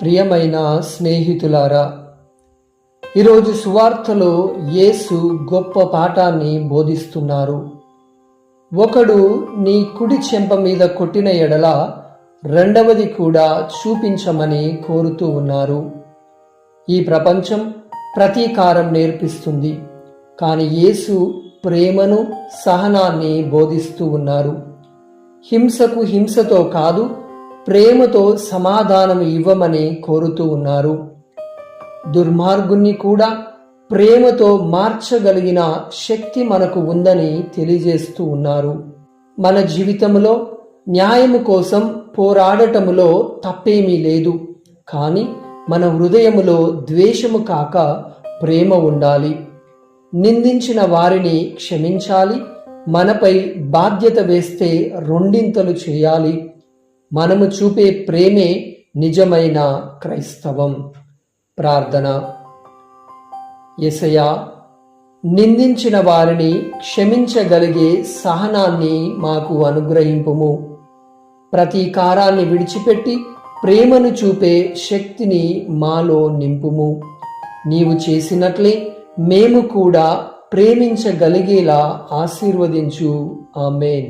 ప్రియమైన స్నేహితులారా ఈరోజు సువార్తలో యేసు గొప్ప పాఠాన్ని బోధిస్తున్నారు. ఒకడు నీ కుడి చెంప మీద కొట్టిన ఎడల రెండవది కూడా చూపించమని కోరుతూ ఉన్నారు. ఈ ప్రపంచం ప్రతీకారం నేర్పిస్తుంది కానీ యేసు ప్రేమను సహనాన్ని బోధిస్తూ ఉన్నారు. హింసకు హింసతో కాదు ప్రేమతో సమాధానం ఇవ్వమని కోరుతూ ఉన్నారు. దుర్మార్గుణ్ణి కూడా ప్రేమతో మార్చగలిగిన శక్తి మనకు ఉందని తెలియజేస్తూ ఉన్నారు. మన జీవితంలో న్యాయము కోసం పోరాడటములో తప్పేమీ లేదు. కానీ మన హృదయములో ద్వేషము కాక ప్రేమ ఉండాలి. నిందించిన వారిని క్షమించాలి. మనపై బాధ్యత వేస్తే రెండింతలు చేయాలి. మనము చూపే ప్రేమే నిజమైన క్రైస్తవం. ప్రార్థన. ఎసయా నిందించిన వారిని క్షమించగలిగే సహనాన్ని మాకు అనుగ్రహింపుము. ప్రతీకారాన్ని విడిచిపెట్టి ప్రేమను చూపే శక్తిని మాలో నింపుము. నీవు చేసినట్లే మేము కూడా ప్రేమించగలిగేలా ఆశీర్వదించు. ఆమెన్.